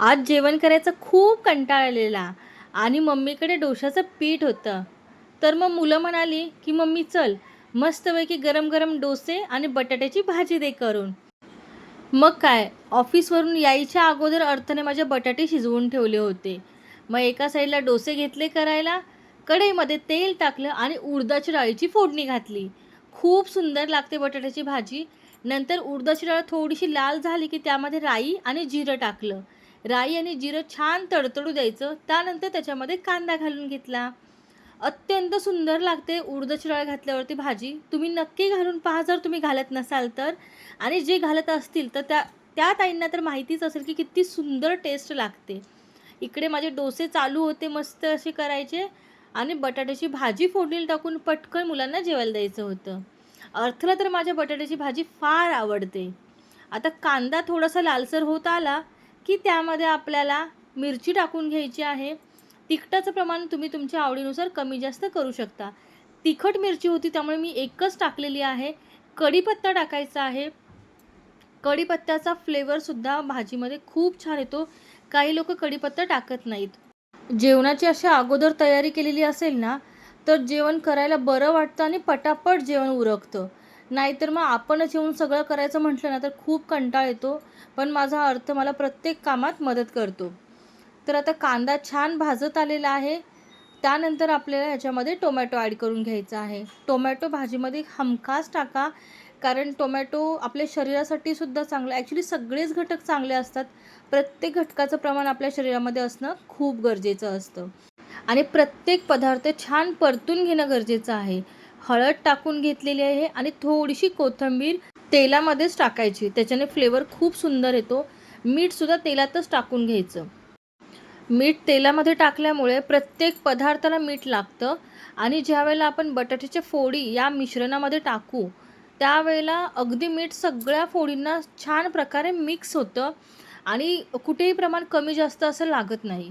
आज जेवण करायचं खूप कंटाळा आलेला. आणि मम्मीकडे डोशाचं पीठ होतं. तर मग मुलं म्हणाली की मम्मी चल. मस्तपैकी गरम गरम डोसे आणि बटाट्याची भाजी दे करून. मग काय ऑफिसवरून यायच्या अगोदर अर्थने माझे बटाटे शिजवून ठेवले होते. मग एका साईडला डोसे घेतले करायला कढईमध्ये तेल टाकलं आणि उडदाची डाळीची फोडणी घातली. खूप सुंदर लागते बटाट्याची भाजी. नंतर उडदाची डाळ थोडीशी लाल झाली की त्यामध्ये राई आणि जिरं टाकलं. राई आणि जिरं छान तडतडू द्यायचं. त्यानंतर त्याच्यामध्ये कांदा घालून घेतला. अत्यंत सुंदर लागते उडदाची डाळ घातल्यावरती भाजी. तुम्ही नक्की घालून पहा. जर तुम्ही घालत नसाल तर. आणि जे घालत असतील तर त्या त्या ताईंना तर माहितीच असेल की किती सुंदर टेस्ट लागते. इकडे माझे डोसे चालू होते मस्त असे करायचे. आणि बटाट्याची भाजी फोडणीला टाकून पटकन मुलांना जेवायला द्यायचं होतं. अर्थला तर माझ्या बटाट्याची भाजी फार आवडते. आता कांदा थोडासा लालसर होत आला. की त्यामध्ये आपल्याला मिरची टाकून घ्यायची आहे. तिखटाचं प्रमाण तुम्ही तुमच्या आवडीनुसार कमी जास्त करू शकता. तिखट मिरची होती त्यामुळे मी एकच टाकलेली आहे. कढीपत्ता टाकायचा आहे. कढीपत्त्याचा फ्लेवरसुद्धा भाजीमध्ये खूप छान येतो. काही लोक कढीपत्ता टाकत नाहीत. जेवणाची अशी अगोदर तयारी केलेली असेल ना तर जेवण करायला बरं वाटतं आणि पटापट जेवण उरकतं. नाहीतर मग आपणच येऊन सगळं करायचं म्हटलं ना तर खूप कंटाळ येतो. पण माझा अर्थ मला प्रत्येक कामात मदत करतो. तर आता कांदा छान भाजत आलेला आहे. त्यानंतर आपल्याला ह्याच्यामध्ये टोमॅटो ॲड करून घ्यायचा आहे. टोमॅटो भाजीमध्ये हमखास टाका कारण टोमॅटो आपल्या शरीरासाठी सुद्धा चांगलं ॲक्च्युली सगळेच घटक चांगले असतात. प्रत्येक घटकाचं प्रमाण आपल्या शरीरामध्ये असणं खूप गरजेचं असतं. आणि प्रत्येक पदार्थ छान परतून घेणं गरजेचं आहे. हळद टाकून घेतलेली आहे आणि थोडीशी कोथिंबीर तेलामध्येच टाकायची. त्याच्याने फ्लेवर खूप सुंदर येतो. मीठसुद्धा तेलातच टाकून घ्यायचं. मीठ तेलामध्ये टाकल्यामुळे प्रत्येक पदार्थाला मीठ लागतं आणि ज्यावेळेला आपण बटाट्याच्या फोडी या मिश्रणामध्ये टाकू त्यावेळेला अगदी मीठ सगळ्या फोडींना छान प्रकारे मिक्स होतं आणि कुठेही प्रमाण कमी जास्त असं लागत नाही.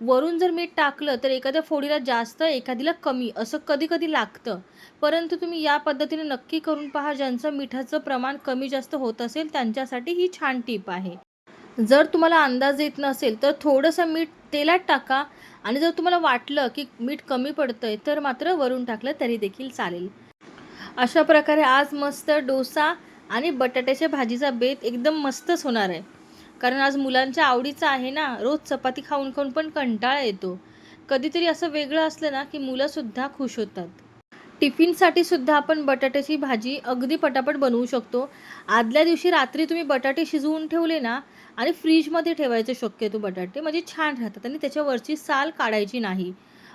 वरून जर मीठ टाकलं तर एखाद्या फोडीला जास्त एखादीला कमी असं कधी कधी लागतं. परंतु तुम्ही या पद्धतीने नक्की करून पहा ज्यांचं मिठाचं प्रमाण कमी जास्त होत असेल त्यांच्यासाठी ही छान टीप आहे. जर तुम्हाला अंदाज येत नसेल तर थोडंसं मीठ तेलात टाका आणि जर तुम्हाला वाटलं की मीठ कमी पडतंय तर मात्र वरून टाकलं तरी देखील चालेल. अशा प्रकारे आज मस्त डोसा आणि बटाट्याच्या भाजीचा बेत एकदम मस्तच होणार आहे. कारण आज मुलांच्या आवडीचं आहे ना रोज चपाती खाऊन खाऊन पण कंटाळा येतो. कधीतरी असं वेगळं असलं ना की मुलंसुद्धा खुश होतात. टिफिनसाठी सुद्धा आपण बटाट्याची भाजी अगदी पटापट बनवू शकतो. आदल्या दिवशी रात्री तुम्ही बटाटे शिजवून ठेवले ना आणि फ्रीजमध्ये ठेवायचे शक्यतो बटाटे म्हणजे छान राहतात आणि त्याच्यावरची साल काढायची नाही.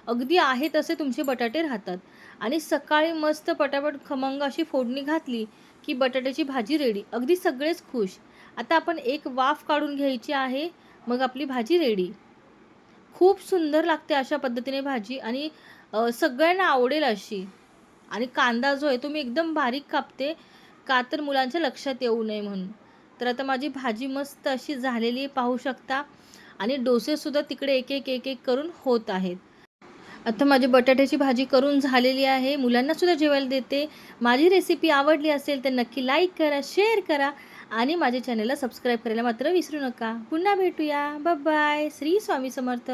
अगदी आहे तसे तुमचे बटाटे राहतात. आणि सकाळी मस्त पटापट खमंग अशी फोडणी घातली की बटाट्याची भाजी रेडी अगदी सगळेच खुश. आता आपण एक वाफ काढून घ्यायची आहे. मग आपली भाजी रेडी खूप सुंदर लागते अशा पद्धतीने भाजी आणि सगळ्यांना आवडेल अशी. आणि कांदा जो आहे तो मी एकदम बारीक कापते का तर मुलांच्या लक्षात येऊ नये म्हणून. तर आता माझी भाजी मस्त अशी झालेली पाहू शकता. आणि डोसेसुद्धा तिकडे एक एक एक एक करून होत आहेत. आता माझी बटाट्याची भाजी करून झालेली आहे. मुलांनासुद्धा जेवायला देते. माझी रेसिपी आवडली असेल तर नक्की लाईक करा शेअर करा आणि माझ्या चॅनलला सबस्क्राईब करायला मात्र विसरू नका. पुन्हा भेटूया. बाय श्री स्वामी समर्थ.